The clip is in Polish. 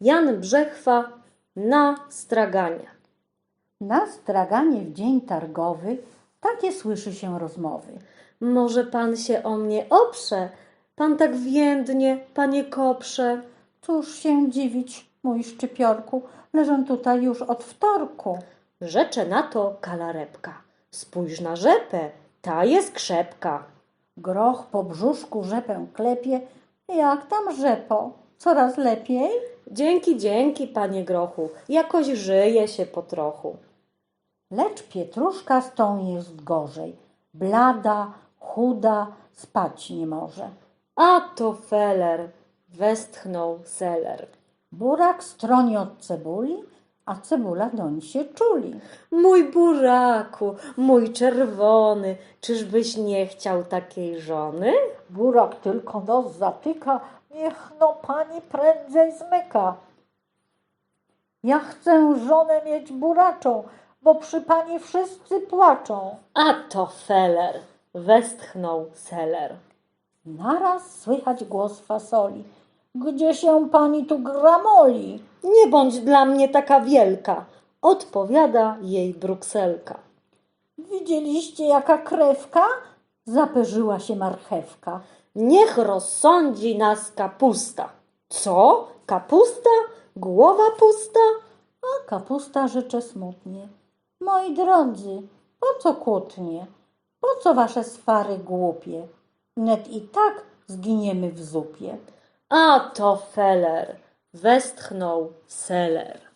Jan Brzechwa na straganie. Na straganie w dzień targowy takie słyszy się rozmowy. Może pan się o mnie oprze? Pan tak więdnie, panie koprze. Cóż się dziwić, mój szczypiorku, leżę tutaj już od wtorku. Rzecze na to kalarepka. Spójrz na rzepę, ta jest krzepka. Groch po brzuszku rzepę klepie. Jak tam rzepo? Coraz lepiej? Dzięki, dzięki, panie grochu. Jakoś żyje się po trochu. Lecz Pietruszka z tą jest gorzej. Blada, chuda, spać nie może. A to feller, westchnął seller. Burak stroni od cebuli, a cebula doń się czuli. Mój buraku, mój czerwony, czyżbyś nie chciał takiej żony? Burak tylko nos zatyka, niech no pani prędzej zmyka. Ja chcę żonę mieć buraczą, bo przy pani wszyscy płaczą. A to feller, westchnął seller. Naraz słychać głos fasoli. Gdzie się pani tu gramoli? Nie bądź dla mnie taka wielka, odpowiada jej brukselka. Widzieliście jaka krewka? Zaperzyła się marchewka. Niech rozsądzi nas kapusta. Co? Kapusta? Głowa pusta? A kapusta rzecze smutnie. Moi drodzy, po co kłótnie? Po co wasze swary głupie? Net i tak zginiemy w zupie. A to feller, westchnął seller.